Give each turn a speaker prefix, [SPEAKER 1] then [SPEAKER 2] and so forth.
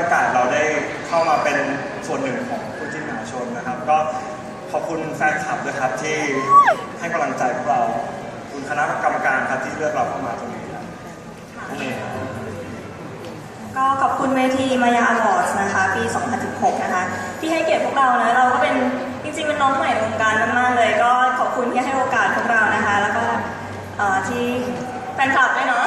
[SPEAKER 1] โอกาสเราได้เข้ามาเป็นส่วนหนึ่งของผู้จิ้นมหาชนนะครับ ก็ขอบคุณแฟนคลับด้วยครับที่ให้กำลังใจพวกเรา คุณคณะกรรมการครับที่เลือกเราเข้ามาตรงนี้ครับนั่นเองครับ
[SPEAKER 2] ก็ขอบคุณเวทีมายาอวอร์ดนะคะ ปี 2016 นะคะ ที่ให้เกียรติพวกเรานะเราก็เป็นจริงๆเป็นน้องใหม่ในวงการมากๆเลย ก็ขอบคุณที่ให้โอกาสพวกเรานะคะ แล้วก็ที่แฟนคลับด้วยเนาะ